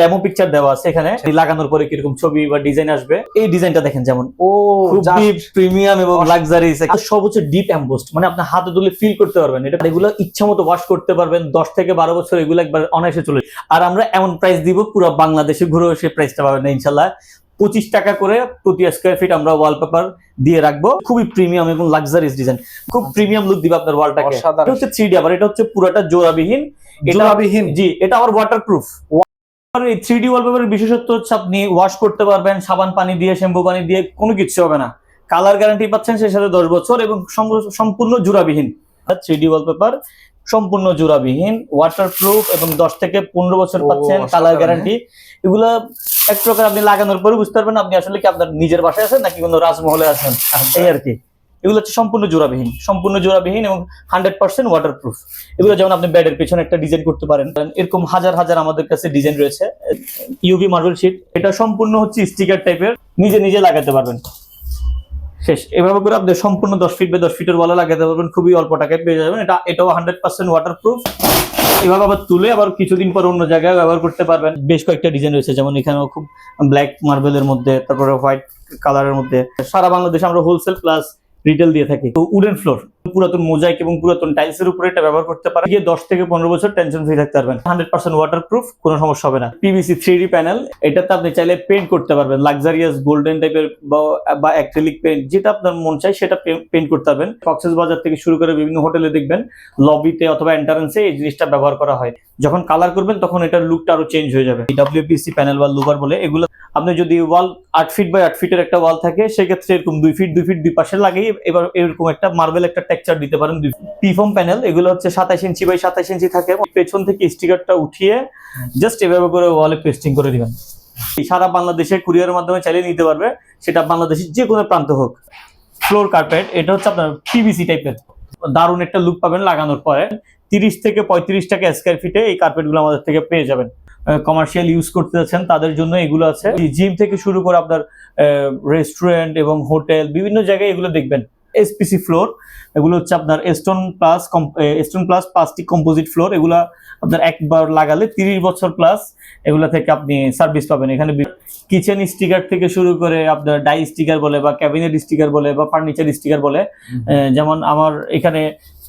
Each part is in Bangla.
ডেমো পিকচার দেওয়া আছে এখানে লাগানোর পরে কীরকম ছবি বা ডিজাইন আসবে এই ডিজাইনটা দেখেন যেমন। ও খুবই প্রিমিয়াম এবং লাক্সারিস সব হচ্ছে ডিপ এম্বোস্ট মানে হাতে তুলে ফিল করতে পারবেন। এটা এগুলো ইচ্ছা মতো ওয়াশ করতে পারবেন দশ থেকে বারো বছর এগুলো একবার অনায়াসে চলে আর আমরা এমন প্রাইস দিব পুরো বাংলাদেশে ঘুরেও সেই প্রাইসটা পাবেন না ইনশাল্লাহ। পঁচিশ টাকা করে প্রতি স্কোয়ার ফিট আমরা ওয়ালপেপার দিয়ে রাখব। খুবই প্রিমিয়াম এবং লাক্সারিস ডিজাইন খুব প্রিমিয়াম লুক দিবে আপনার ওয়ালটাকে এটা হচ্ছে থ্রি ডি আবার এটা হচ্ছে পুরোটা জোড়াবিহীন। এটা জোড়াবিহীন। জি এটা আবার ওয়াটারপ্রুফ এই থ্রি ডি ওয়ালপেপারের বিশেষত্ব হচ্ছে আপনি ওয়াশ করতে পারবেন সাবান পানি দিয়ে শ্যাম্পু পানি দিয়ে কোনো কিছু হবে না। কালার গ্যারান্টি পাচ্ছেন সেই সাথে দশ বছর এবং সম্পূর্ণ জোড়াবিহীন। থ্রি ডি ওয়ালপেপার সম্পূর্ণ জোড়াবিহীন ওয়াটারপ্রুফ এবং দশ থেকে পনেরো বছর পাচ্ছেন কালার গ্যারান্টি এগুলা এক প্রকার আপনি লাগানোর পরে বুঝতে পারবেন আপনি আসলে কি আপনার নিজের বাসায় আছেন নাকি কোনো রাজমহলে আছেন? এই আর কি। এগুলো হচ্ছে সম্পূর্ণ জোড়াবিহীন সম্পূর্ণ জোড়াবিহীন এবং হান্ড্রেড পার্সেন্ট ওয়াটারপ্রুফ এগুলো যেমন আপনি বেডের পেছনে একটা ডিজাইন করতে পারেন, এরকম হাজার হাজার আমাদের কাছে ডিজাইন রয়েছে ইউভি মার্বেল শিট এটা সম্পূর্ণ হচ্ছে স্টিকার টাইপের নিজে নিজে লাগাতে পারবেন। শেষ। এভাবে করে আপনি সম্পূর্ণ দশ ফিট বা দশ ফিটের ওয়ালে লাগাতে পারবেন, খুবই অল্প টাকায় পেয়ে যাবেন। এটা, এটাও হান্ড্রেড পার্সেন্ট ওয়াটারপ্রুফ এভাবে আবার তুলে আবার কিছুদিন পর অন্য জায়গায় ব্যবহার করতে পারবেন। বেশ কয়েকটা ডিজাইন রয়েছে, যেমন এখানেও খুব ব্ল্যাক মার্বেলের মধ্যে, তারপরে হোয়াইট কালারের মধ্যে। সারা বাংলাদেশে আমরা হোলসেল প্লাস রিটেল দিয়ে থাকে। তো উডেন ফ্লোর পুরাতন মোজাইক এবং পুরাতন টাইলস এর উপরে এটা ব্যবহার করতে পারেন। গিয়ে দশ থেকে পনেরো বছর টেনশন ফ্রি থাকতে পারবেন। হান্ড্রেড পার্সেন্ট ওয়াটার প্রুফ কোনো সমস্যা হবে না। পিভিসি থ্রি প্যানেল এটাতে আপনি চাইলে পেন্ট করতে পারবেন। লাক্সারিয়াস গোল্ডেন টাইপের বা অ্যাক্রিলিক পেন্ট যেটা আপনার মন চাই সেটা পেন্ট করতে পারবেন। কক্সেস বাজার থেকে শুরু করে বিভিন্ন হোটেলে দেখবেন লবিতে অথবা এন্টারেন্সে এই জিনিসটা ব্যবহার করা হয়। যখন কালার করবেন, তখন এটার লুকটা আরও চেঞ্জ হয়ে যাবে। ডাব্লিউপিসি প্যানেল বা লুবার বলে, এগুলো আপনি যদি ওয়াল আট ফিট বাই আট ফিটের একটা ওয়াল থাকে, সেক্ষেত্রে এরকম দুই ফিট দুই ফিট দুই পাশে লাগিয়ে এবার এরকম একটা মার্বেল একটা টেক্সচার দিতে পারেন। পিফর্ম প্যানেল এগুলো হচ্ছে সাতাশ ইঞ্চি বাই সাতাশ ইঞ্চি থাকে। পেছন থেকে স্টিকারটা উঠিয়ে জাস্ট এভাবে করে ওয়ালে পেস্টিং করে দিবেন। সারা বাংলাদেশে কুরিয়ারের মাধ্যমে চাইলে নিতে পারবে। সেটা বাংলাদেশের যে কোনো প্রান্ত হোক। ফ্লোর কার্পেট এটা হচ্ছে আপনার পিভিসি টাইপের দারুণ একটা লুক পাবেন লাগানোর পরে। তিরিশ থেকে পঁয়ত্রিশ টাকা স্কোয়ার ফিটে এই কার্পেটগুলো আমাদের থেকে পেয়ে যাবেন। কমার্শিয়াল ইউজ করতে যাচ্ছেন, তাদের জন্য এগুলো আছে। জিম থেকে শুরু করে আপনার রেস্টুরেন্ট এবং হোটেল বিভিন্ন জায়গায় এগুলো দেখবেন। এসপিসি ফ্লোর এগুলো হচ্ছে আপনার stone plus stone plus plastic composite floor এগুলা আপনার একবার লাগালে তিরিশ বছর প্লাস এগুলা থেকে আপনি সার্ভিস পাবেন। এখানে কিচেন স্টিকার থেকে শুরু করে আপনার ডাই স্টিকার বলে বা ক্যাবিনেট স্টিকার বলে বা ফার্নিচার স্টিকার বলে। যেমন আমার এখানে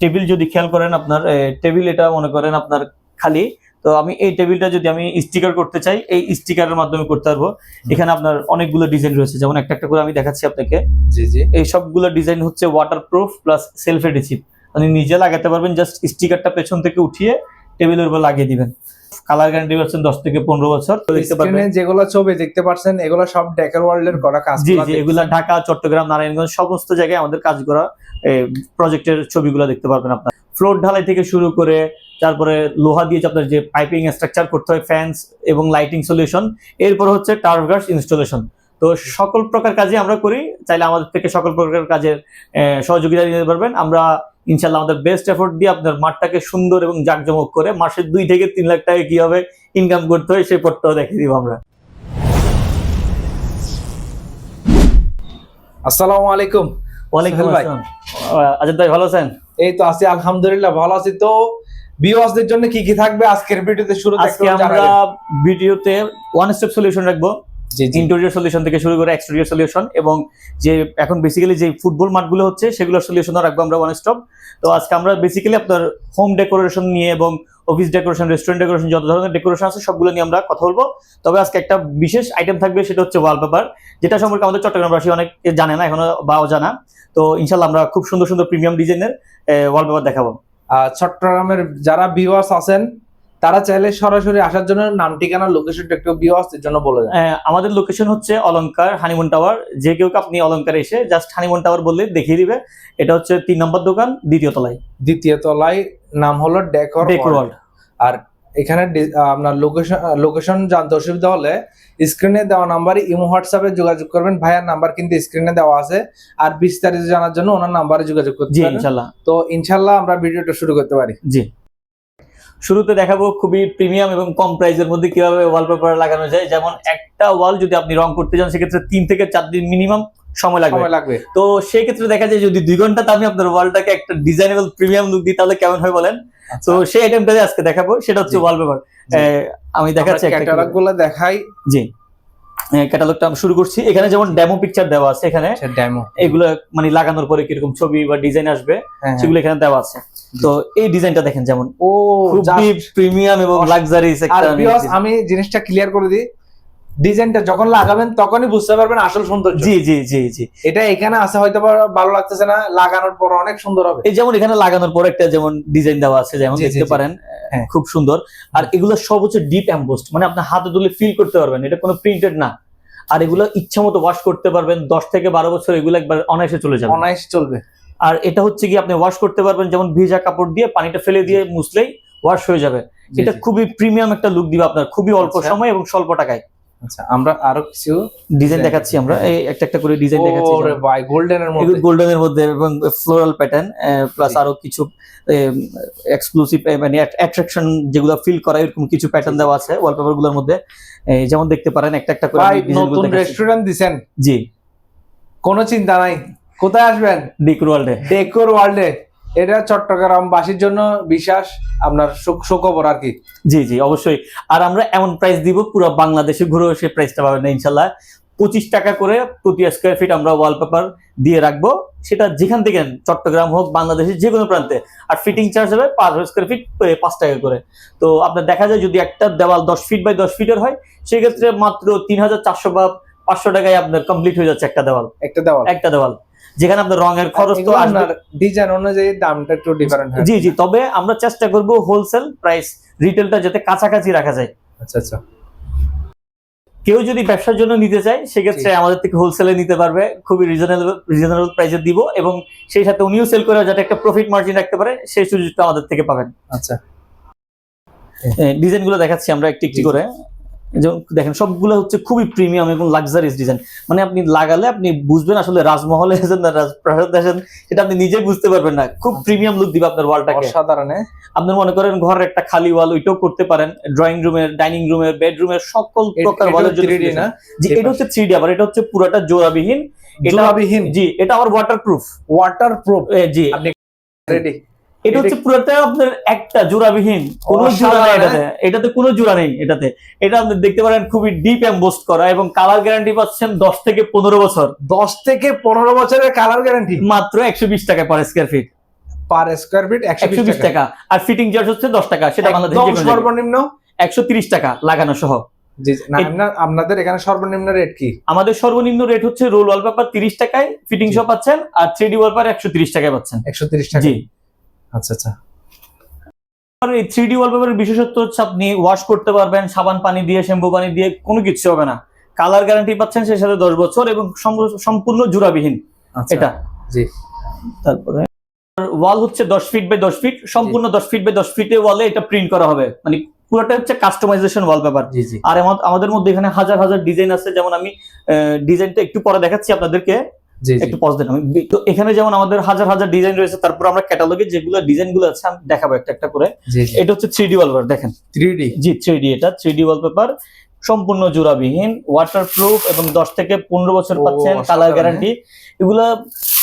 টেবিল যদি খেয়াল করেন আপনার টেবিল এটা মনে করেন আপনার খালি তো আমি এই টেবিলটা যদি আমি স্টিকার করতে চাই এই স্টিকারের মাধ্যমে করতে পারব। এখানে আপনার অনেকগুলো ডিজাইন রয়েছে যেমন একটা একটা করে আমি দেখাচ্ছি আপনাকে। জি জি। এই সবগুলো ডিজাইন হচ্ছে ওয়াটারপ্রুফ প্লাস সেলফ এডিসিভ আপনি নিজে লাগাতে পারবেন জাস্ট স্টিকারটা পেছন থেকে উঠিয়ে টেবিলের উপর লাগিয়ে দিবেন। কালার গ্যারান্টি পাচ্ছেন দশ থেকে পনেরো বছর দেখতে পারবেন। যেগুলো ছবি দেখতে পাচ্ছেন এগুলো সব ডেকার ওয়ার্ল্ড এর করা কাজ জি জি এগুলা ঢাকা চট্টগ্রাম নারায়ণগঞ্জ সমস্ত জায়গায় আমাদের কাজ করা প্রজেক্টের ছবিগুলো দেখতে পারবেন আপনার। ফ্লোর ঢালাই থেকে শুরু করে তারপরে লোহা দিয়ে আপনার যে পাইপিং স্ট্রাকচার করতে হয় ফ্যান্স এবং লাইটিং সলিউশন এরপর হচ্ছে টার্ভগার্স ইনস্টলেশন তো সকল প্রকার কাজে আমরা করি চাইলে আমাদের থেকে সকল প্রকার কাজের সহযোগিতা নিতে পারবেন। আমরা ইনশাল্লাহ আমাদের বেস্ট এফোর্ট দিয়ে আপনার মাঠটাকে সুন্দর এবং জাঁকজমক করে মাসে দুই থেকে তিন লাখ টাকা কীভাবে ইনকাম করতে হয় সেই পথটাও দেখিয়ে দিব আমরা। আসসালামু আলাইকুম। ওয়ালাইকুম ভাই। আজাদ ভাই ভালো আছেন? এই তো আছি আলহামদুলিল্লাহ ভালো আছি। তো ভিউয়ার্সদের জন্য কি কি থাকবে? আজকের ভিডিওতে শুরু আজকে আমরা ভিডিওতে ওয়ান স্টেপ সলিউশন রাখব। ইন্টেরিয়র সলিউশন থেকে শুরু করে এক্সটেরিয়র সলিউশন এবং যে এখন বেসিক্যালি যে ফুটবল মাঠগুলো হচ্ছে সেগুলোর সলিউশনও রাখব আমরা ওয়ান স্টপ তো আজকে আমরা বেসিক্যালি আপনার হোম ডেকোরেশন নিয়ে এবং অফিস ডেকোরেশন রেস্টুরেন্ট ডেকোরেশন যত ধরনের ডেকোরেশন আছে সবগুলো নিয়ে আমরা কথা বলব। তবে আজকে একটা বিশেষ আইটেম থাকবে সেটা হচ্ছে ওয়ালপেপার যেটা সম্পর্কে আমাদের চট্টগ্রামবাসী অনেক জানে না এখনও বা অজানা। তো ইনশাল্লাহ আমরা খুব সুন্দর সুন্দর প্রিমিয়াম ডিজাইনের ওয়ালপেপার দেখাবো। চট্টগ্রামের যারা ভিউয়ার্স আছেন তারা চাইলে সরাসরি আসার জন্য নাম ঠিকানা লোকেশন একটু ভিউয়ার্সদের জন্য বলে দেন। আমাদের লোকেশন হচ্ছে অলংকার হানিমুন টাওয়ার যে কেউ আপনি অলংকার এসে জাস্ট হানিমুন টাওয়ার বললে দেখিয়ে দিবে। এটা হচ্ছে তিন নম্বর দোকান দ্বিতীয় তলায়। দ্বিতীয় তলায় নাম হলো ডেকর ডেকর আর এখানে আপনার লোকেশন লোকেশন জানতে অসুবিধা হলে স্ক্রিনে দেওয়া নাম্বারে ইমো হোয়াটসঅ্যাপে যোগাযোগ করবেন। ভাইয়ার নাম্বার কিন্তু স্ক্রিনে দেওয়া আছে। আর বিস্তারিত জানার জন্য ওনার নাম্বারে যোগাযোগ করতে ইনশাল্লাহ। তো ইনশাল্লাহ আমরা ভিডিওটা শুরু করতে পারি। জি। শুরুতে দেখাবো খুবই প্রিমিয়াম এবং কম প্রাইসের মধ্যে কীভাবে ওয়ালপেপার লাগানো যায়। যেমন একটা ওয়াল যদি আপনি রং করতে যান সেক্ষেত্রে তিন থেকে চার দিন মিনিমাম সময় লাগবে। সময় লাগবে। তো সেই ক্ষেত্রে দেখা যায় যদি দুই ঘন্টাতে আমি আপনার ওয়ালটাকে একটা ডিজাইনেবল প্রিমিয়াম লুক দিই তাহলে কেমন হয় বলেন? তো সেই আইটেমটা আজকে দেখাবো সেটা হচ্ছে। ওয়ালপেপার আমি দেখাচ্ছি একটা ক্যাটালগগুলো দেখাই। জি। ক্যাটালগটা আমি শুরু করছি। এখানে যেমন ডেমো পিকচার দেওয়া আছে এখানে ডেমো এগুলো মানে লাগানোর পরে কীরকম ছবি বা ডিজাইন আসবে হ্যাঁ, সেগুলো এখানে দেওয়া আছে। তো এই ডিজাইনটা দেখেন যেমন। ও খুবই প্রিমিয়াম এবং লাক্সারিস একটা আমি জিনিসটা ক্লিয়ার করে দিই। ডিজাইনটা যখন লাগাবেন তখনই বুঝতে পারবেন আসল সৌন্দর্য। জি জি জি জি। এটা এখানে আছে হয়তো ভালো লাগতেছে না লাগানোর পর অনেক সুন্দর হবে। এই যেমন এখানে লাগানোর পর একটা যেমন ডিজাইন দেওয়া আছে যেমন দেখতে পারেন হ্যাঁ। খুব সুন্দর। আর এগুলো সব হচ্ছে ডিপ এমবোস্ট মানে আপনার হাতে তুলে ফিল করতে পারবেন এটা কোনো প্রিন্টেড না। আর এগুলো ইচ্ছা মতো ওয়াশ করতে পারবেন দশ থেকে বারো বছর এগুলো একবার অনায়াসে চলে যাবে। অনায়াস চলবে। আর এটা হচ্ছে কি আপনি ওয়াশ করতে পারবেন যেমন ভিজা কাপড় দিয়ে পানিটা ফেলে দিয়ে মুছলেই ওয়াশ হয়ে যাবে। এটা খুবই প্রিমিয়াম একটা লুক দিবে আপনার খুবই অল্প আচ্ছা। সময় এবং স্বল্প টাকায়। আচ্ছা আমরা আরও কিছু ডিজাইন দেখাচ্ছি আমরা। এই একটা একটা করে ডিজাইন দেখাচ্ছি ওরে ভাই গোল্ডেনের মধ্যে। গোল্ডেনের মধ্যে এবং ফ্লোরাল প্যাটার্ন প্লাস আরও কিছু এক্সক্লুসিভ মানে অ্যাট্রাকশন যেগুলো ফিল করা এরকম কিছু প্যাটার্ন দেওয়া আছে ওয়ালপেপারগুলোর মধ্যে। যেমন দেখতে পারেন একটা একটা করে নতুন রেস্টুরেন্ট দিছেন। জি। কোনো চিন্তা নাই। কোথায় আসবেন? ডিকোর ওয়ার্ল্ডে ডেকোর ওয়ার্ল্ডে এটা চট্টগ্রাম বাসীর জন্য বিশ্বাস আপনার সুখ সুখবর আর কি। জি জি অবশ্যই। আর আমরা এমন প্রাইস দিব পুরো বাংলাদেশে ঘুরে সেই প্রাইসটা পাবেন না ইনশাল্লাহ। পঁচিশ টাকা করে প্রতি স্কোয়ার ফিট আমরা ওয়ালপেপার দিয়ে রাখব। সেটা যেখান থেকে চট্টগ্রাম হোক বাংলাদেশের যে কোনো প্রান্তে। আর ফিটিং চার্জ হবে পাঁচ স্কোয়ার ফিট পাঁচ টাকা করে। তো আপনার দেখা যায় যদি একটা দেওয়াল দশ ফিট বাই দশ ফিটের হয় সেক্ষেত্রে মাত্র তিন হাজার চারশো বা পাঁচশো টাকায় আপনার কমপ্লিট হয়ে যাচ্ছে একটা দেওয়াল। একটা দেওয়াল। একটা দেওয়াল। যেখানে আপনার রঙের খরচ তো আসবে। ডিজাইন অনুযায়ী দামটা একটু ডিফারেন্ট হয়। জি জি তবে আমরা চেষ্টা করব হোলসেল প্রাইস রিটেলটা যাতে কাছাকাছি রাখা যায়। আচ্ছা আচ্ছা। কেউ যদি ব্যবসার জন্য নিতে চায় সেক্ষেত্রে আমাদের থেকে হোলসেলে নিতে পারবে। খুবই রিজনেবল রিজনেবল প্রাইসে দিব এবং সেই সাথে উনিও সেল করে যাতে একটা প্রফিট মার্জিন রাখতে পারে সেই সুযোগটা আমাদের থেকে পাবেন। আচ্ছা। ডিজাইনগুলো দেখাচ্ছি আমরা একটি একটি করে। যেমন দেখেন সবগুলো হচ্ছে খুবই প্রিমিয়াম এবং লাক্সারিয়াস ডিজাইন মানে আপনি লাগালে আপনি বুঝবেন আসলে রাজমহলে এসেছেন না রাজপ্রাসাদ এসেছেন সেটা আপনি নিজে বুঝতে পারবেন না। খুব। প্রিমিয়াম লুক দিবে আপনার ওয়ালটাকে অসাধারণ এ? আপনি মনে করেন ঘরের একটা খালি ওয়াল ওইটাও করতে পারেন। ড্রয়িং রুমের ডাইনিং রুমের বেডরুমের সকল প্রকার ওয়ালের জন্য 3D না? জি এটা হচ্ছে থ্রি আবার এটা হচ্ছে পুরোটা জোড়াবিহীন। এটা জোড়াবিহীন? জি এটা আবার ওয়াটার প্রুফ ওয়াটার প্রুফ জি। আপনি রেডি এটা হচ্ছে পুরোটা আপনার একটা জোড়াবিহীন। কোনো জোড়া নেই অসাধারণ, এটাতে। এটাতে কোনো জোড়া নেই এটাতে। এটা আপনি দেখতে পারেন খুবই ডিপ এমবোস্ট করা এবং কালার গ্যারান্টি পাচ্ছেন দশ থেকে পনেরো বছর। দশ থেকে পনেরো বছরের কালার গ্যারান্টি মাত্র একশো বিশ টাকা per square feet per square feet একশো বিশ টাকা। আর ফিটিং চার্জ হচ্ছে দশ টাকা। সেটা বাংলাদেশ সর্বনিম্ন? একশো তিরিশ টাকা লাগানো সহ। আপনাদের এখানে সর্বনিম্ন রেট কি? আমাদের সর্বনিম্ন রেট হচ্ছে রোল ওয়ালপেপার তিরিশ টাকায় ফিটিং। সহ পাচ্ছেন আর থ্রি ডি ওয়ালপেপার একশো তিরিশ টাকায় পাচ্ছেন। একশো তিরিশ টাকা আচ্ছা আচ্ছা। আর এই থ্রি ডি ওয়ালপেপারের বিশেষত্ব হচ্ছে আপনি ওয়াশ করতে পারবেন সাবান পানি দিয়ে শ্যাম্পু পানি দিয়ে কোনো কিছু হবে না। কালার গ্যারান্টি পাচ্ছেন সেই সাথে দশ বছর এবং সম্পূর্ণ জোড়াবিহীন। আচ্ছা এটা। জি। তারপরে ওয়াল হচ্ছে দশ ফিট বাই দশ ফিট সম্পূর্ণ দশ ফিট বাই দশ ফিটে ওয়ালে এটা প্রিন্ট করা হবে। মানে পুরোটা হচ্ছে কাস্টমাইজেশন ওয়ালপেপার জি জি। আর আমাদের মধ্যে এখানে হাজার হাজার ডিজাইন আছে। যেমন আমি ডিজাইনটা একটু পরে দেখাচ্ছি আপনাদেরকে। একটু পজ দেন আমি। তো এখানে যেমন আমাদের হাজার হাজার ডিজাইন রয়েছে তারপর আমরা ক্যাটালগে যেগুলো ডিজাইনগুলো আছে আমি দেখাবো একটা একটা করে। এটা হচ্ছে থ্রি ডি ওয়ালপেপার দেখেন। থ্রি ডি জি থ্রি ডি এটা। থ্রি ডি ওয়ালপেপার সম্পূর্ণ জোড়াবিহীন ওয়াটারপ্রুফ এবং দশ থেকে পনেরো বছর পাচ্ছেন কালার। গ্যারান্টি এগুলা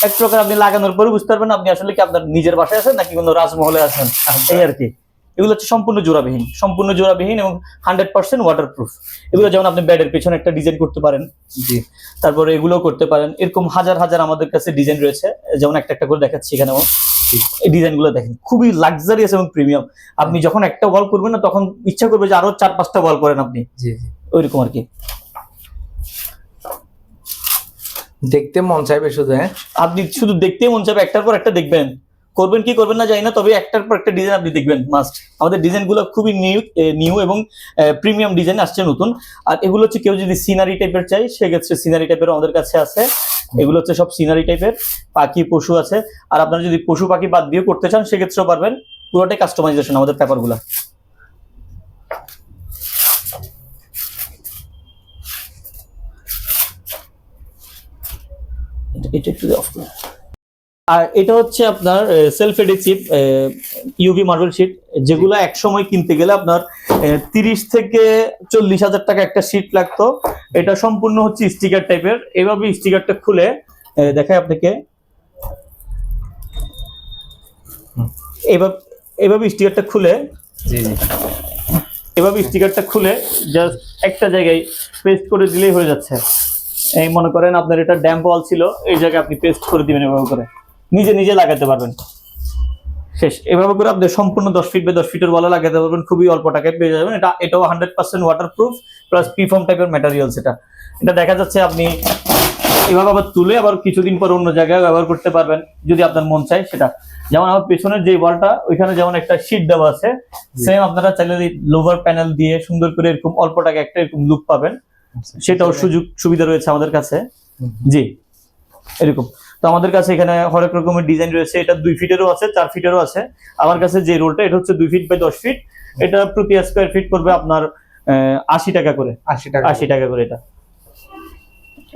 এক প্রকার আপনি লাগানোর পরে বুঝতে পারবেন আপনি আসলে কি আপনার নিজের বাসায় আছেন নাকি কোনো রাজমহলে আছেন? এই আর কি। এগুলো হচ্ছে সম্পূর্ণ জোড়াবিহীন সম্পূর্ণ জোড়াবিহীন এবং হান্ড্রেড পার্সেন্ট ওয়াটারপ্রুফ এগুলো যেমন আপনি ব্যাডের পিছনে একটা ডিজাইন করতে পারেন জি। তারপরে এগুলো করতে পারেন। এরকম হাজার হাজার আমাদের কাছে ডিজাইন রয়েছে যেমন একটা একটা করে দেখাচ্ছি এখানেও এই ডিজাইনগুলো দেখেন খুবই লাক্সারিয়াস এবং প্রিমিয়াম আপনি যখন একটা ওয়াল করবেন না তখন ইচ্ছা করবে যে আরও চার পাঁচটা ওয়াল করেন আপনি। জি জি। ওইরকম আর কি। দেখতে মন চাইবে শুধু হ্যাঁ? আপনি শুধু দেখতেই মন চাইবে একটার পর একটা দেখবেন। করবেন কি করবেন না জানি না, তবে একটার পর একটা ডিজাইন আপনি দেখবেন মাস্ট আমাদের ডিজাইনগুলো খুবই নিউ নিউ এবং প্রিমিয়াম ডিজাইন আসছে নতুন। আর এগুলো হচ্ছে কেউ যদি সিনারি টাইপের চাই সেক্ষেত্রে সিনারি টাইপের আমাদের কাছে আছে। এগুলো হচ্ছে সব সিনারি টাইপের পাখি, পশু আছে। আর আপনারা যদি পশু, পাখি বাদ দিয়ে করতে চান, সেক্ষেত্রেও পারবেন পুরোটাই কাস্টমাইজেশন আমাদের পেপারগুলো। এটা একটু অফ করুন। আর এটা হচ্ছে আপনার self adhesive UV marble sheet যেগুলো এক সময় কিনতে গেলে আপনার তিরিশ থেকে চল্লিশ হাজার টাকা একটা শিট লাগতো। এটা সম্পূর্ণ হচ্ছে স্টিকার টাইপের এভাবে স্টিকারটা খুলে দেখায় আপনাকে। এভাবে এভাবে স্টিকারটা খুলে। জি জি। এভাবে স্টিকারটা খুলে জাস্ট একটা জায়গায় পেস্ট করে দিলেই হয়ে যাচ্ছে। এই মনে করেন আপনার এটা ড্যাম্প ওয়াল ছিল এই জায়গায় আপনি পেস্ট করে দিবেন এভাবে করে। নিজে নিজে লাগাতে পারবেন। শেষ। এভাবে করে আপনি সম্পূর্ণ দশ ফিট বা দশ ফিটের ওয়ালে লাগাতে পারবেন। খুবই অল্প টাকায় পেয়ে যাবেন। এটা এটাও hundred percent water proof plus পিফর্ম টাইপের ম্যাটেরিয়ালস এটা। এটা দেখা যাচ্ছে আপনি এভাবে আবার তুলে আবার কিছুদিন পর অন্য জায়গায় ব্যবহার করতে পারবেন যদি আপনার মন চায় সেটা। যেমন আমার পেছনের যে ওয়ালটা ওইখানে যেমন একটা শীট দেওয়া আছে সেম আপনারা চাইলে লোভার প্যানেল দিয়ে সুন্দর করে এরকম অল্প টাকা একটা এরকম লুক পাবেন। সেটাও সুযোগ সুবিধা রয়েছে আমাদের কাছে। জি। এরকম। তো আমাদের কাছে এখানে হরেক রকমের ডিজাইন রয়েছে। এটা দুই ফিটেরও আছে চার ফিটেরও আছে। আমার কাছে যে রোলটা এটা হচ্ছে দুই ফিট বাই দশ ফিট এটা প্রতি স্কোয়ার ফিট করবে আপনার আশি টাকা করে। আশি টাকা আশি টাকা করে এটা।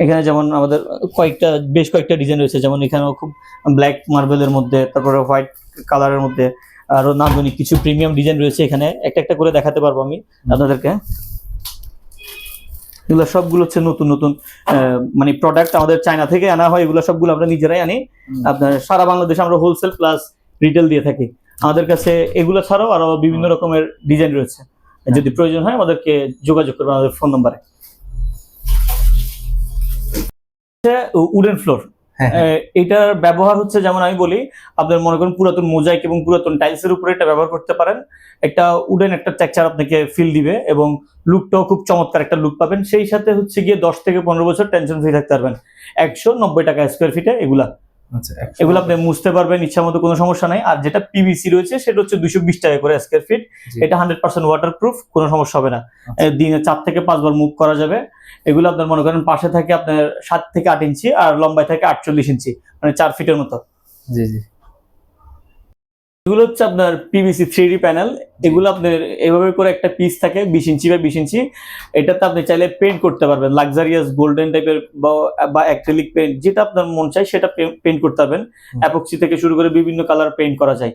এখানে যেমন আমাদের কয়েকটা বেশ কয়েকটা ডিজাইন রয়েছে। যেমন এখানেও খুব ব্ল্যাক মার্বেলের মধ্যে তারপরে হোয়াইট কালারের মধ্যে আরও নান্দনিক কিছু প্রিমিয়াম ডিজাইন রয়েছে এখানে। একটা একটা করে দেখাতে পারব আমি আপনাদেরকে। এগুলো সবগুলো হচ্ছে নতুন নতুন মানে প্রোডাক্ট আমাদের চায়না থেকে আনা হয়। এগুলো সবগুলো আমরা নিজেরাই আনি। আপনার সারা বাংলাদেশে আমরা হোলসেল প্লাস রিটেল দিয়ে থাকি। আমাদের কাছে এগুলো ছাড়াও আরও বিভিন্ন রকমের ডিজাইন রয়েছে। যদি প্রয়োজন হয় আমাদেরকে যোগাযোগ করবেন আমাদের ফোন নম্বরে উডেন ফ্লোর। এটার ব্যবহার হচ্ছে যেমন আমি বলি, আপনার মনে করেন পুরাতন মোজাইক এবং পুরাতন টাইলসের উপরে এটা ব্যবহার করতে পারেন। একটা উডেন একটা টেক্সচার আপনাকে ফিল দিবে এবং লুকটাও খুব চমৎকার একটা লুক পাবেন। সেই সাথে হচ্ছে গিয়ে দশ থেকে পনেরো বছর টেনশন ফ্রি থাকতে পারবেন। একশো নব্বই টাকা স্কোয়ার ফিটে এগুলা। এগুলো আপনি মুছতে পারবেন ইচ্ছা মতো কোনো সমস্যা নাই। আর যেটা পিভিসি রয়েছে সেটা হচ্ছে দুইশো বিশ টাকা করে স্কোয়ার ফিট এটা হান্ড্রেড পার্সেন্ট ওয়াটার প্রুফ কোনো সমস্যা হবে না। আচ্ছা। দিনে চার থেকে পাঁচবার মুভ করা যাবে। এগুলো আপনার মনে করেন পাশে থাকে আপনার সাত থেকে আট ইঞ্চি আর লম্বায় থাকে আটচল্লিশ ইঞ্চি মানে চার ফিটের মতো। জি জি। এগুলো হচ্ছে আপনার পিভিসি থ্রি ডি প্যানেল এগুলো আপনার এভাবে করে একটা পিস থাকে বিশ ইঞ্চি বা বিশ ইঞ্চি। এটাতে আপনি চাইলে পেন্ট করতে পারবেন লাক্সারিয়াস গোল্ডেন টাইপের বা অ্যাক্রিলিক পেন্ট যেটা আপনার মন চাই সেটা পেন্ট করতে পারবেন। অ্যাপক্সি থেকে শুরু করে বিভিন্ন কালার পেন্ট করা যায়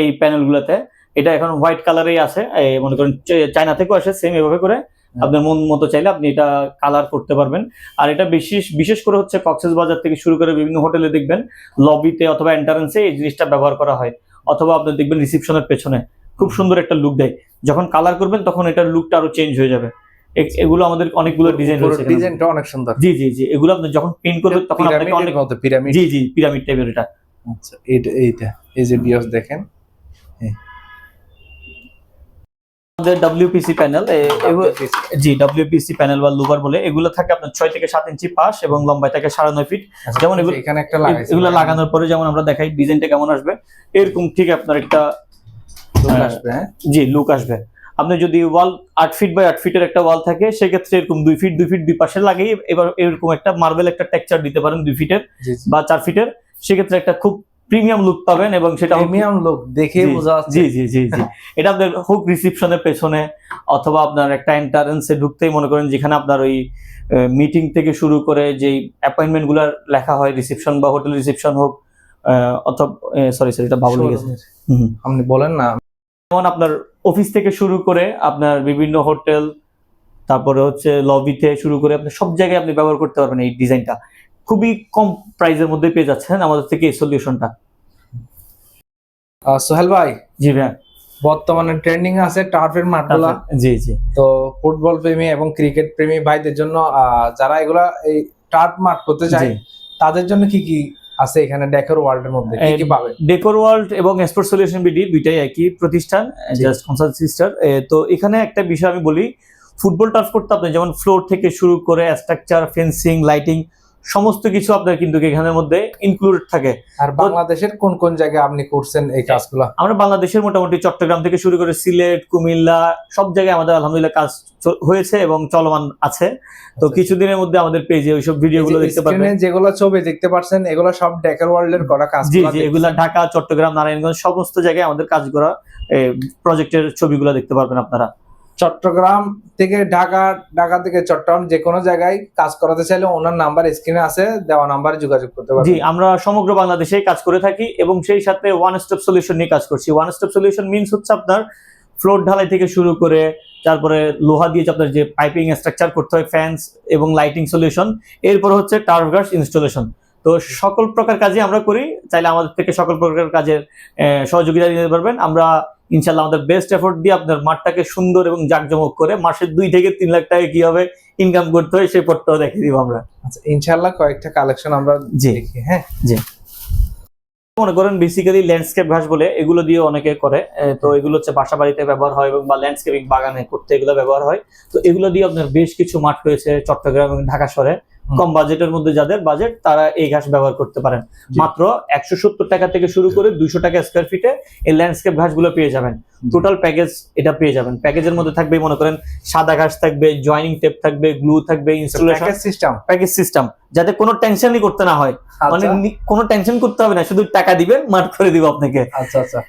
এই প্যানেলগুলোতে এটা এখন হোয়াইট কালারেই আছে মনে করেন চায়না থেকেও আসে সেম এভাবে করে। আপনার মন মতো চাইলে আপনি এটা কালার করতে পারবেন। আর এটা বিশেষ বিশেষ করে হচ্ছে কক্সেস বাজার থেকে শুরু করে বিভিন্ন হোটেলে দেখবেন লবিতে অথবা এন্টারেন্সে এই জিনিসটা ব্যবহার করা হয়। অথবা আপনি দেখবেন রিসিপশনের পেছনে খুব সুন্দর একটা লুক দেয়। যখন কালার করবেন তখন এটার লুকটা আরও চেঞ্জ হয়ে যাবে। এগুলো আমাদের অনেকগুলো ডিজাইন রয়েছে ডিজাইনটা অনেক সুন্দর। জি জি জি এগুলো আপনি যখন পেইন্ট করবেন তখন আপনাকে অনেক পিরামিড জি জি পিরামিড টাইপের এটা। আচ্ছা এইটা এইটা এই যে বিয়স দেখেন। আমাদের ডাব্লিউপিসি প্যানেল জি ডাব্লিউপিসি প্যানেল বা লুভার বলে এগুলো থাকে আপনার ছয় থেকে সাত ইঞ্চি পাশ এবং লম্বায় থাকে সাড়ে নয় ফিট আচ্ছা, যেমন এখানে একটা এগুলো লাগানোর পরে যেমন আমরা দেখাই ডিজাইনটা কেমন আসবে? এরকম ঠিক আপনার একটা হ্যাঁ। আসবে হ্যাঁ? জি লুক আসবে। আপনি যদি ওয়াল আট ফিট বাই আট ফিটের একটা ওয়াল থাকে সেক্ষেত্রে এরকম দুই ফিট দুই ফিট দুই পাশে লাগিয়ে এবার এরকম একটা মার্বেল একটা টেক্সচার দিতে পারেন দুই ফিটের বা চার ফিটের সেক্ষেত্রে একটা খুব প্রিমিয়াম লুক পাবেন এবং সেটা প্রিমিয়াম লোক দেখে বোঝা যাচ্ছে। জি জি জি জি। এটা আপনার হোক রিসিপশনের পেছনে অথবা আপনার একটা এন্টারেন্সে ঢুকতেই মনে করেন যেখানে আপনার ওই মিটিং থেকে শুরু করে যেই অ্যাপয়েন্টমেন্টগুলার লেখা হয় রিসেপশন বা হোটেল রিসেপশন হোক অথবা সরি সরি এটা ভাবলে গেছে আপনি বলেন না। যেমন আপনার অফিস থেকে শুরু করে আপনার বিভিন্ন হোটেল তারপরে হচ্ছে লবিতে শুরু করে আপনি সব জায়গায় আপনি ব্যবহার করতে পারবেন এই ডিজাইনটা খুবই কম প্রাইসের মধ্যে পেয়ে যাচ্ছেন আমাদের থেকে এই সলিউশনটা সোহেল ভাই জি ভাইয়া। বর্তমানে ট্রেন্ডিং আছে টার্ফের মাঠগুলা। জি জি। তো ফুটবল প্রেমী এবং ক্রিকেট প্রেমী ভাইদের জন্য যারা এগুলা এই টার্ফ মাঠ করতে চায় তাদের জন্য কি কি আছে এখানে ডেকোর ওয়ার্ল্ডের মধ্যে? কি কি পাবে? ডেকোর ওয়ার্ল্ড এবং স্পোর্টস সলিউশন বিডি দুইটাই একই প্রতিষ্ঠান। জাস্ট কনসাল্ট সিস্টার তো এখানে একটা বিষয় আমি বলি ফুটবল টার্ফ করতে আপনি যেমন ফ্লোর থেকে শুরু করে স্ট্রাকচার ফেন্সিং লাইটিং সমস্ত কিছু আপনার কিন্তু এখানের মধ্যে ইনক্লুডেড থাকে। আর বাংলাদেশের কোন কোন জায়গায় আপনি করছেন এই কাজগুলা? আমরা বাংলাদেশের মোটামুটি চট্টগ্রাম থেকে শুরু করে সিলেট কুমিল্লা সব জায়গায় আমাদের আলহামদুলিল্লাহ কাজ হয়েছে এবং চলমান আছে। তো আচ্ছা। কিছুদিনের মধ্যে আমাদের পেজে ওইসব ভিডিওগুলো দেখতে পারবেন। স্ক্রিনে যেগুলো ছবি দেখতে পাচ্ছেন এগুলো সব ডেকোর ওয়ার্ল্ডের করা কাজ জি জি এগুলা ঢাকা চট্টগ্রাম নারায়ণগঞ্জ সমস্ত জায়গায় আমাদের কাজ করা প্রজেক্টের ছবিগুলো দেখতে পারবেন আপনারা। চট্টগ্রাম থেকে ঢাকা ঢাকা থেকে চট্টগ্রাম যে কোনো জায়গায় কাজ করাতে চাইলে ওনার নাম্বার স্ক্রিনে আছে, দেওয়া নাম্বারে যোগাযোগ করতে জি, আমরা সমগ্র বাংলাদেশে কাজ করে থাকি এবং সেই সাথে ওয়ান স্টেপ সলিউশন নিয়ে কাজ করছি। ওয়ান স্টেপ সলিউশন মিনস হচ্ছে আপনার ফ্লোর ঢালাই থেকে শুরু করে, তারপরে লোহা দিয়ে আপনার যে পাইপিং স্ট্রাকচার করতে হয় ফ্যান্স এবং লাইটিং সলিউশন এরপর হচ্ছে টার্ভগার্স ইনস্টলেশন তো সকল প্রকার কাজে আমরা করি, চাইলে আমাদের থেকে সকল প্রকার কাজের সহযোগিতা নিতে পারবেন। আমরা ইনশাল্লাহ আমাদের বেস্ট এফোর্ট দিয়ে আপনার মাঠটাকে সুন্দর এবং জাকজমক করে মাসের দুই থেকে তিন লাখ টাকা কীভাবে ইনকাম করতে হয় সেই পথটাও দেখিয়ে দিব আমরা আচ্ছা ইনশাআল্লাহ কয়েকটা কালেকশন আমরা। দেখি হ্যাঁ জি মনে করেন বেসিক্যালি ল্যান্ডস্কেপ ঘাস বলে এগুলো দিয়ে অনেকে করে তো এগুলো হচ্ছে বাসা বাড়িতে ব্যবহার হয় এবং বা ল্যান্ডস্কেপিং বাগানে করতে এগুলো ব্যবহার হয় তো এগুলো দিয়ে আপনার বেশ কিছু মাঠ রয়েছে চট্টগ্রাম এবং ঢাকা শহরে। কম বাজেটের মধ্যে যাদের বাজেট তারা এই ঘাস ব্যবহার করতে পারেন। মাত্র একশো সত্তর টাকা থেকে শুরু করে দুইশো টাকা স্কোয়ার ফিটে এই ল্যান্ডস্কেপ ঘাসগুলো পেয়ে যাবেন। টোটাল প্যাকেজ এটা পেয়ে যাবেন। প্যাকেজের মধ্যে থাকবে মনে করেন সাদা ঘাস থাকবে জয়নিং টেপ থাকবে গ্লু থাকবে ইনস্টলেশন সিস্টেম প্যাকেজ সিস্টেম যাতে কোনো টেনশনই করতে না হয়। মানে আচ্ছা কোনো টেনশন করতে হবে না শুধু টাকা দিবেন মাঠ করে দিব আপনাকে। আচ্ছা আচ্ছা।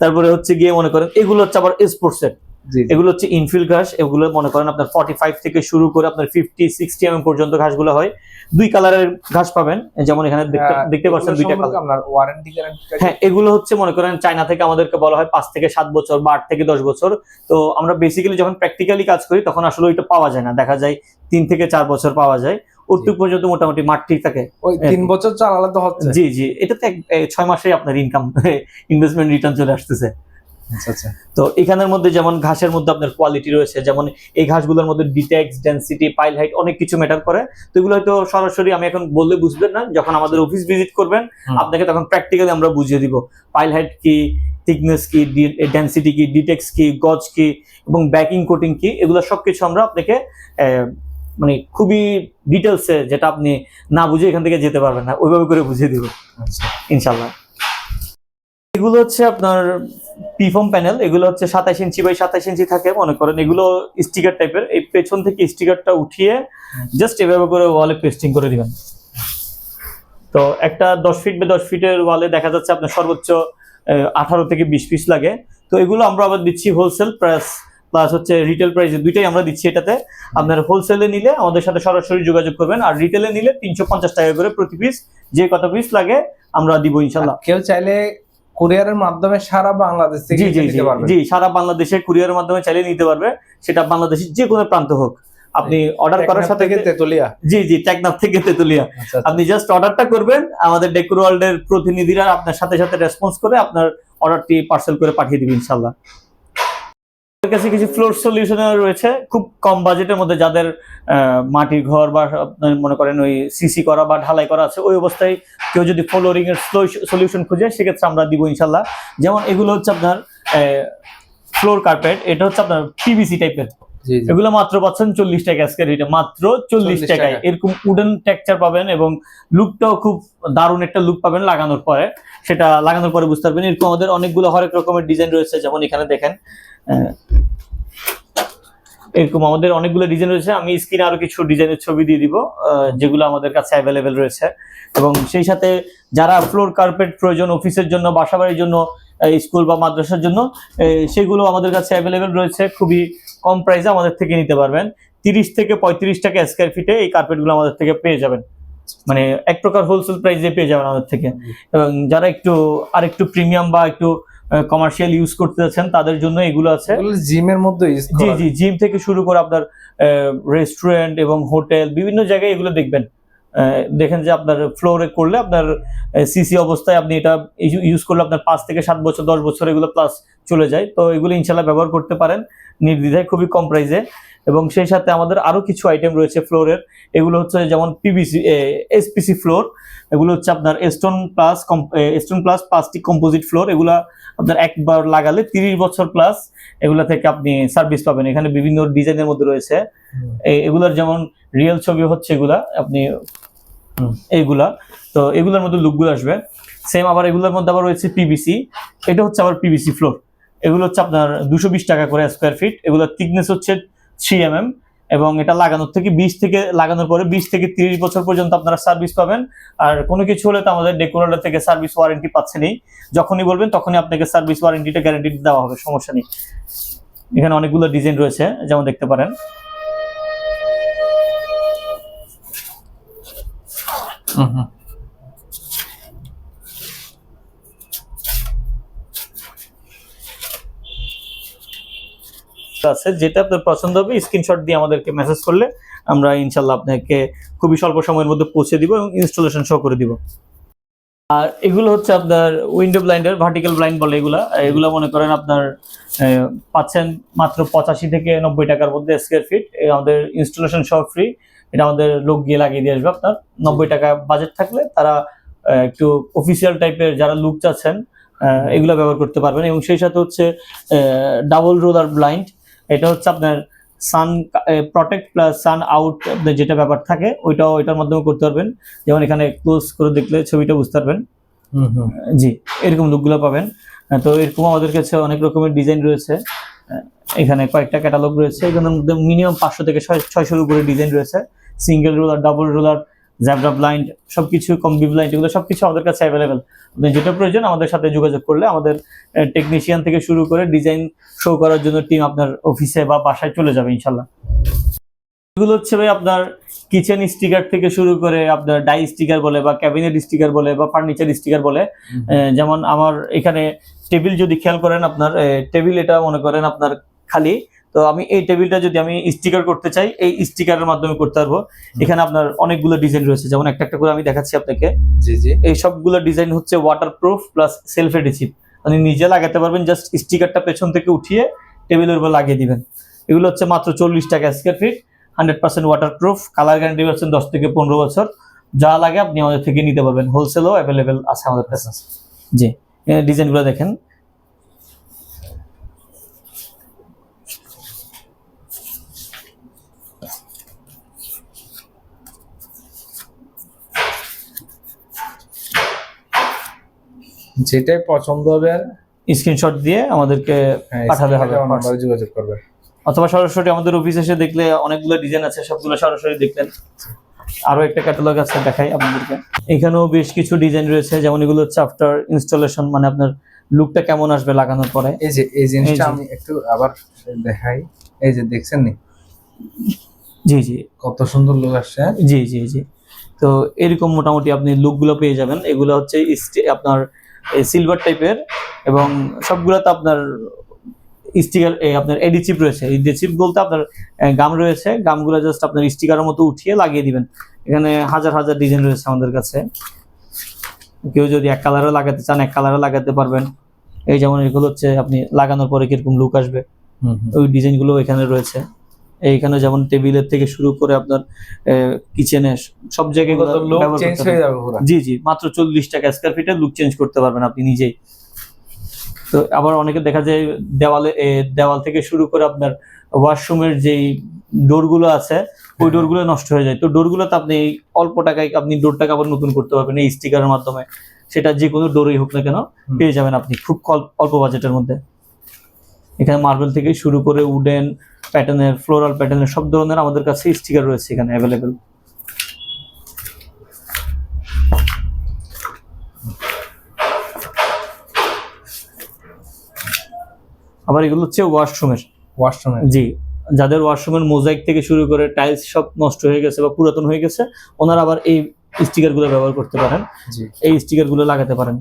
তারপরে হচ্ছে গিয়ে মনে করেন এগুলো হচ্ছে আবার স্পোর্টস সেট জি। এগুলো হচ্ছে ইনফিল ঘাস এগুলো মনে করেন আপনার ফর্টি ফাইভ থেকে শুরু করে আপনার ফিফটি সিক্সটি এম পর্যন্ত ঘাসগুলো হয়। দুই কালারের ঘাস পাবেন যেমন এখানে দেখতে আহ, পাচ্ছেন দুইটা কালার ওয়ারেন্টি গ্যারান্টি হ্যাঁ এগুলো হচ্ছে মনে করেন চায়না থেকে আমাদেরকে বলা হয় পাঁচ থেকে সাত বছর বা আট থেকে দশ বছর। তো আমরা বেসিক্যালি যখন প্র্যাকটিক্যালি কাজ করি তখন আসলে ওইটা পাওয়া যায় না। দেখা যায় তিন থেকে চার বছর পাওয়া যায়। ওটুক পর্যন্ত মোটামুটি মাঠ ঠিক থাকে। ওই তিন বছর চালালে তো হচ্ছে। জি জি। এটাতে ছয় মাসেই আপনার ইনকাম ইনভেস্টমেন্ট রিটার্ন চলে আসতেছে। তো এখানের মধ্যে যেমন ঘাসের মধ্যে আপনার কোয়ালিটি রয়েছে যেমন এই ঘাসগুলোর মধ্যে ডিটেক্স ডেন্সিটি পাইল হাইট অনেক কিছু ম্যাটার করে। তো এগুলো হয়তো সরাসরি আমি এখন বললে বুঝবেন না যখন আমাদের অফিস ভিজিট করবেন আপনাকে তখন প্র্যাকটিক্যালি আমরা বুঝিয়ে দিব। পাইল হাইট কি থিকনেস কি ডেন্সিটি কি ডিটেক্স কি গজ কি এবং ব্যাকিং কোটিং কি এগুলো সব কিছু আমরা আপনাকে মানে খুবই ডিটেলসে যেটা আপনি না বুঝে এখান থেকে যেতে পারবেন না ওইভাবে করে বুঝিয়ে দিব। আচ্ছা। ইনশাল্লাহ এগুলো হচ্ছে আপনার পিফর্ম প্যানেল, এগুলো হচ্ছে সাতাশ ইঞ্চি বাই সাতাশ ইঞ্চি থাকে, মনে করেন এগুলো স্টিকার টাইপের। এই পেছন থেকে স্টিকারটা উঠিয়ে জাস্ট এভাবে করে ওয়ালে পেস্টিং করে দিবেন। তো একটা দশ ফিট বা দশ ফিটের ওয়ালে দেখা যাচ্ছে আপনার সর্বোচ্চ আঠারো থেকে বিশ পিস লাগে। তো এগুলো আমরা আবার দিচ্ছি হোলসেল প্রাইস প্লাস হচ্ছে রিটেল প্রাইস দুইটাই আমরা দিচ্ছি এটাতে। আপনার হোলসেলে নিলে আমাদের সাথে সরাসরি যোগাযোগ করবেন, আর রিটেলে নিলে তিনশো পঞ্চাশ টাকা করে প্রতি পিস যে কত পিস লাগে, আমরা দিব ইনশাল্লাহ। কেউ চাইলে কুরিয়ারের মাধ্যমে সারা বাংলাদেশ থেকে জি জি জি নিতে পারবে। জি সারা বাংলাদেশে কুরিয়ারের মাধ্যমে চালিয়ে নিতে পারবে। সেটা বাংলাদেশের যে কোনো প্রান্ত হোক। আপনি অর্ডার করার সাথে তেতুলিয়া। জি জি টেকনাফ থেকে তেতুলিয়া। আচ্ছা আচ্ছা। আপনি জাস্ট অর্ডারটা করবেন। আমাদের ডেকোর ওয়ার্ল্ডের প্রতিনিধিরা আপনার সাথে সাথে রেসপন্স করে আপনার অর্ডারটি পার্সেল করে পাঠিয়ে দিবেন ইনশাল্লাহ আমাদের কাছে কিছু ফ্লোর সলিউশন রয়েছে খুব কম বাজেটের মধ্যে যাদের মাটির ঘর বা আপনার মনে করেন ওই সিসি করা বা ঢালাই করা আছে ওই অবস্থায় কেউ যদি ফ্লোরিং এর সলিউশন খুঁজে সেক্ষেত্রে আমরা দিব ইনশাল্লাহ যেমন এগুলো হচ্ছে আপনার ফ্লোর কার্পেট এটা হচ্ছে আপনার পিভিসি টাইপের এগুলো মাত্র পাচ্ছেন চল্লিশ টাকা স্কোয়ার ফিটে মাত্র চল্লিশ টাকায়। এরকম উডেন টেক্সচার পাবেন এবং লুকটাও খুব দারুণ একটা লুক পাবেন লাগানোর পরে। সেটা লাগানোর পরে বুঝতে পারবেন। এরকম আমাদের অনেকগুলো হরেক রকমের ডিজাইন রয়েছে যেমন এখানে দেখেন এরকম আমাদের অনেকগুলো ডিজাইন রয়েছে। আমি স্ক্রিনে আরও কিছু ডিজাইনের ছবি দিয়ে দিব যেগুলো আমাদের কাছে অ্যাভেলেবেল রয়েছে। এবং সেই সাথে যারা ফ্লোর কার্পেট প্রয়োজন অফিসের জন্য বাসাবাড়ির জন্য স্কুল বা মাদ্রাসার জন্য সেগুলো আমাদের কাছে অ্যাভেলেবেল রয়েছে। খুবই কম প্রাইসে আমাদের থেকে নিতে পারবেন। তিরিশ থেকে পঁয়ত্রিশ টাকা স্কোয়ার ফিটে এই কার্পেটগুলো আমাদের থেকে পেয়ে যাবেন। মানে এক প্রকার হোলসেল প্রাইসে পেয়ে যাবেন আমাদের থেকে। এবং যারা একটু আর একটু প্রিমিয়াম বা একটু কমার্শিয়াল ইউজ করতে যাচ্ছেন তাদের জন্য এগুলো আছে। জিমের মধ্যে জি জি জিম থেকে শুরু করে আপনার রেস্টুরেন্ট এবং হোটেল বিভিন্ন জায়গায় এগুলো দেখবেন। আহ, দেখেন যে আপনার ফ্লোরে করলে আপনার সিসি অবস্থায় আপনি এটা ইউজ করলে আপনার পাঁচ থেকে সাত বছর দশ বছর এগুলো প্লাস চলে যায়। তো এগুলো ইনশাল্লাহ ব্যবহার করতে পারেন। নির্দ্বিধায় খুবই কম প্রাইসে এবং সেই সাথে আমাদের আরও কিছু আইটেম রয়েছে ফ্লোরের এগুলো হচ্ছে যেমন পিভিসি এসপিসি ফ্লোর এগুলো হচ্ছে আপনার stone plus stone plus plastic composite floor এগুলা আপনার একবার লাগালে তিরিশ বছর প্লাস এগুলা থেকে আপনি সার্ভিস পাবেন। এখানে বিভিন্ন ডিজাইনের মধ্যে রয়েছে। এগুলার যেমন রিয়েল ছবি হচ্ছে এগুলা আপনি। এইগুলা। তো এগুলোর মধ্যে লুকগুলো আসবে। সেম আবার এগুলোর মধ্যে আবার রয়েছে পিভিসি এটা হচ্ছে আবার পিভিসি ফ্লোর এগুলো হচ্ছে আপনার দুশো বিশ টাকা করে স্কোয়ার ফিট এগুলোর থিকনেস হচ্ছে থ্রি এম এম এবং এটা লাগানোর থেকে বিশ থেকে, লাগানোর পরে বিশ থেকে তিরিশ বছর পর্যন্ত আপনারা সার্ভিস পাবেন। আর কোনো কিছু হলে তো আমাদের ডেকোরেটর থেকে সার্ভিস ওয়ারেন্টি পাচ্ছেনই। যখনই বলবেন তখনই আপনাকে সার্ভিস ওয়ারেন্টিটা গ্যারান্টি দেওয়া হবে, সমস্যা নেই। এখানে অনেকগুলো ডিজাইন রয়েছে, যেমন দেখতে পারেন। হুম হুম। আছে, যেটা আপনার পছন্দ হবে স্ক্রিনশট দিয়ে আমাদেরকে মেসেজ করলে আমরা ইনশাল্লাহ আপনাকে খুবই স্বল্প সময়ের মধ্যে পৌঁছে দিব এবং ইনস্টলেশন সহ করে দিব। আর এগুলো হচ্ছে আপনার উইন্ডো ব্লাইন্ডের ভার্টিক্যাল ব্লাইন্ড বলে এগুলা। এগুলো মনে করেন আপনার পাচ্ছেন মাত্র পঁচাশি থেকে নব্বই টাকার মধ্যে স্কোয়ার ফিট আমাদের ইনস্টলেশন সব ফ্রি এটা আমাদের লোক গিয়ে লাগিয়ে দিয়ে আসবে আপনার। নব্বই টাকা বাজেট থাকলে তারা একটু অফিসিয়াল টাইপের যারা লুক চাচ্ছেন এগুলো ব্যবহার করতে পারবেন। এবং সেই সাথে হচ্ছে ডাবল রোলার ব্লাইন্ড এটা হচ্ছে আপনার sun protect plus sun out আপনার যেটা ব্যাপার থাকে ওইটাও ওইটার মাধ্যমে করতে পারবেন। যেমন এখানে ক্লোজ করে দেখলে ছবিটা বুঝতে পারবেন। হুম হুম। জি এরকম লুকগুলো পাবেন। তো এরকম আমাদের কাছে অনেক রকমের ডিজাইন রয়েছে। এখানে কয়েকটা ক্যাটালগ রয়েছে। এখানের মধ্যে মিনিমাম পাঁচশো থেকে ছয় ছয়শোর উপরে ডিজাইন রয়েছে। Single roller double roller zebra blind সবকিছু কম্বি ব্লাইন্ড এগুলো সবকিছু আমাদের কাছে অ্যাভেলেবেল আপনার যেটা প্রয়োজন আমাদের সাথে যোগাযোগ করলে আমাদের টেকনিশিয়ান থেকে শুরু করে ডিজাইন শো করার জন্য টিম আপনার অফিসে বা বাসায় চলে যাবে ইনশাল্লাহ। এগুলো হচ্ছে ভাই আপনার কিচেন স্টিকার থেকে শুরু করে আপনার ডাই স্টিকার বলে বা ক্যাবিনেট স্টিকার বলে বা ফার্নিচার স্টিকার বলে। যেমন আমার এখানে টেবিল যদি খেয়াল করেন আপনার টেবিল এটা মনে করেন আপনার খালি। তো আমি এই টেবিলটা যদি আমি স্টিকার করতে চাই এই স্টিকারের মাধ্যমে করতে পারব। এখানে আপনার অনেকগুলো ডিজাইন রয়েছে যেমন একটা একটা করে আমি দেখাচ্ছি আপনাকে। জি জি। এই সবগুলো ডিজাইন হচ্ছে water proof plus self adhesive আপনি নিজে লাগাতে পারবেন জাস্ট স্টিকারটা পেছন থেকে উঠিয়ে টেবিলের উপর লাগিয়ে দিবেন। এগুলো হচ্ছে মাত্র চল্লিশ টাকা square feet hundred percent waterproof colour guarantee পাচ্ছেন দশ থেকে পনেরো বছর। যা লাগে আপনি আমাদের থেকে নিতে পারবেন। হোলসেলও অ্যাভেলেবেল আছে আমাদের কাছে জি ডিজাইনগুলো দেখেন। যেটাই পছন্দ হবে স্ক্রিনশট দিয়ে আমাদেরকে হ্যাঁ, পাঠালে হবে নাম্বারে যোগাযোগ করবে। অথবা সরাসরি আমাদের অফিসে এসে দেখলে অনেকগুলো ডিজাইন আছে সবগুলো সরাসরি দেখলেন। আরও একটা ক্যাটালগ আছে দেখাই আপনাদেরকে। এখানেও বেশ কিছু ডিজাইন রয়েছে যেমন এগুলো হচ্ছে আফটার ইনস্টলেশন মানে আপনার লুকটা কেমন আসবে লাগানোর পরে। এই যে এই জিনিসটা আমি একটু আবার দেখাই। এই যে দেখছেন নি? জি জি। কত সুন্দর লোক আসছে হ্যাঁ? জি জি জি। তো এরকম মোটামুটি আপনি লুকগুলো পেয়ে যাবেন। এগুলো হচ্ছে স্টি- আপনার সিলভার টাইপের এবং সবগুলোতে আপনার স্টিকার আপনার এডিচিপ রয়েছে। এডিচিপ বলতে আপনার গাম রয়েছে। গামগুলো জাস্ট আপনার স্টিকারের মতো উঠিয়ে লাগিয়ে দিবেন। এখানে হাজার হাজার ডিজাইন রয়েছে আমাদের কাছে। কেউ যদি এক কালারও লাগাতে চান এক কালারও লাগাতে পারবেন। এই যেমন এগুলো হচ্ছে আপনি লাগানোর পরে কীরকম লুক আসবে। ওই ডিজাইনগুলো এখানে রয়েছে। এইখানে যেমন টেবিলের থেকে শুরু করে আপনার কিচেনে সব জায়গায় জি জি মাত্র চল্লিশ টাকা স্কোয়ার ফিটের লুক চেঞ্জ করতে পারবেন আপনি নিজেই। তো আবার অনেকে দেখা যায় দেওয়ালে দেওয়াল থেকে শুরু করে আপনার ওয়াশরুমের যেই ডোরগুলো আছে ওই হ্যাঁ। ডোরগুলো নষ্ট হয়ে যায়। তো ডোরগুলোতে আপনি অল্প টাকায় আপনি ডোরটাকে আবার নতুন করতে পারবেন এই স্টিকারের মাধ্যমে। সেটা যে কোনো ডোরই হোক না কেন পেয়ে যাবেন আপনি খুব অল্প বাজেটের মধ্যে। এখানে মার্বেল থেকে শুরু করে উডেন প্যাটার্নের ফ্লোরাল প্যাটার্নের সব ধরনের আমাদের কাছে স্টিকার রয়েছে এখানে অ্যাভেলেবেল আবার এগুলো হচ্ছে ওয়াশরুমের ওয়াশরুমে জি যাদের ওয়াশরুমের মোজাইক থেকে শুরু করে টাইলস সব নষ্ট হয়ে গেছে বা পুরাতন হয়ে গেছে ওনারা আবার এই স্টিকারগুলো ব্যবহার করতে পারেন। জি। এই স্টিকারগুলো লাগাতে পারেন।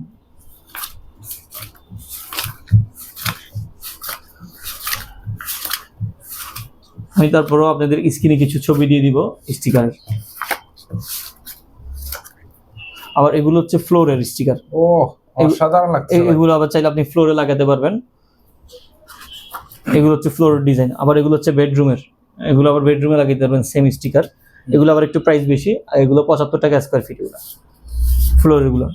আমি তারপরেও আপনাদের স্ক্রিনে কিছু ছবি দিয়ে দিব স্টিকারের আবার এগুলো হচ্ছে ফ্লোরের স্টিকার ও অসাধারণ লাগছে এগুলো আবার চাইলে আপনি ফ্লোরে লাগাতে পারবেন। এগুলো হচ্ছে ফ্লোরের ডিজাইন আবার এগুলো হচ্ছে বেডরুমের এগুলো আবার বেডরুমে লাগিয়ে পারবেন সেম স্টিকার এগুলো আবার একটু প্রাইস বেশি আর এগুলো পঁচাত্তর টাকা স্কোয়ার ফিট এগুলো। ফ্লোর এগুলো।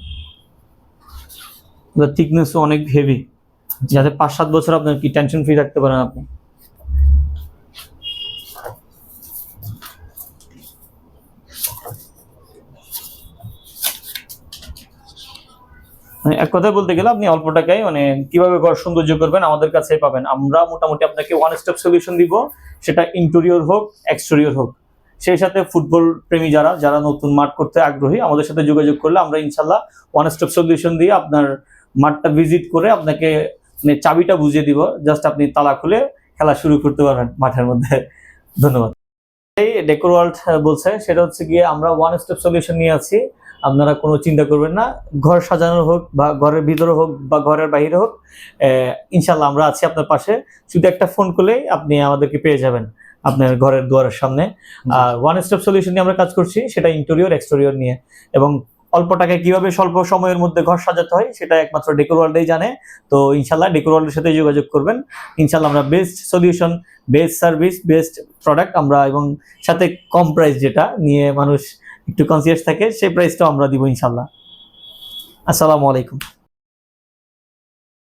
এগুলো থিকনেস অনেক হেভি যাতে পাঁচ সাত বছর আপনার কি টেনশন ফ্রি থাকতে পারেন আপনি। এক কথায় বলতে গেলে আপনি অল্প টাকায় মানে কীভাবে ঘর সৌন্দর্য করবেন আমাদের কাছে পাবেন। আমরা মোটামুটি আপনাকে ওয়ান স্টেপ সলিউশন দিব। সেটা ইন্টেরিয়র হোক এক্সটেরিয়র হোক। সেই সাথে ফুটবল প্রেমী যারা যারা নতুন মাঠ করতে আগ্রহী, আমাদের সাথে যোগাযোগ করলে আমরা ইনশাল্লাহ ওয়ান স্টেপ সলিউশন দিয়ে আপনার মাঠটা ভিজিট করে আপনাকে মানে চাবিটা বুঝিয়ে দিব। জাস্ট আপনি তালা খুলে খেলা শুরু করতে পারবেন মাঠের মধ্যে। ধন্যবাদ। এই ডেকোর ওয়ার্ল্ড বলছে, সেটা হচ্ছে গিয়ে আমরা ওয়ান স্টেপ সলিউশন নিয়ে আছি। আপনারা কোনো চিন্তা করবেন না। ঘর সাজানোর হোক বা ঘরের ভিতরে হোক বা ঘরের বাইরে হোক ইনশাল্লাহ আমরা আছি আপনার পাশে। শুধু একটা ফোন করলেই আপনি আমাদেরকে পেয়ে যাবেন আপনার ঘরের দুয়ারের সামনে। আর ওয়ান স্টপ সলিউশন নিয়ে আমরা কাজ করছি সেটা ইন্টেরিয়র এক্সটেরিয়র নিয়ে। এবং অল্প টাকায় কীভাবে স্বল্প সময়ের মধ্যে ঘর সাজাতে হয় সেটা একমাত্র ডেকোর ওয়ার্ল্ডেই জানে। তো ইনশাল্লাহ ডেকোর ওয়ার্ল্ডের সাথে যোগাযোগ করবেন। ইনশাল্লাহ আমরা best solution best service best product আমরা এবং সাথে কম প্রাইস যেটা নিয়ে মানুষ একটু কনসিয়াস থাকে সেই প্রাইসটাও আমরা দিব ইনশাল্লাহ আসসালামু আলাইকুম।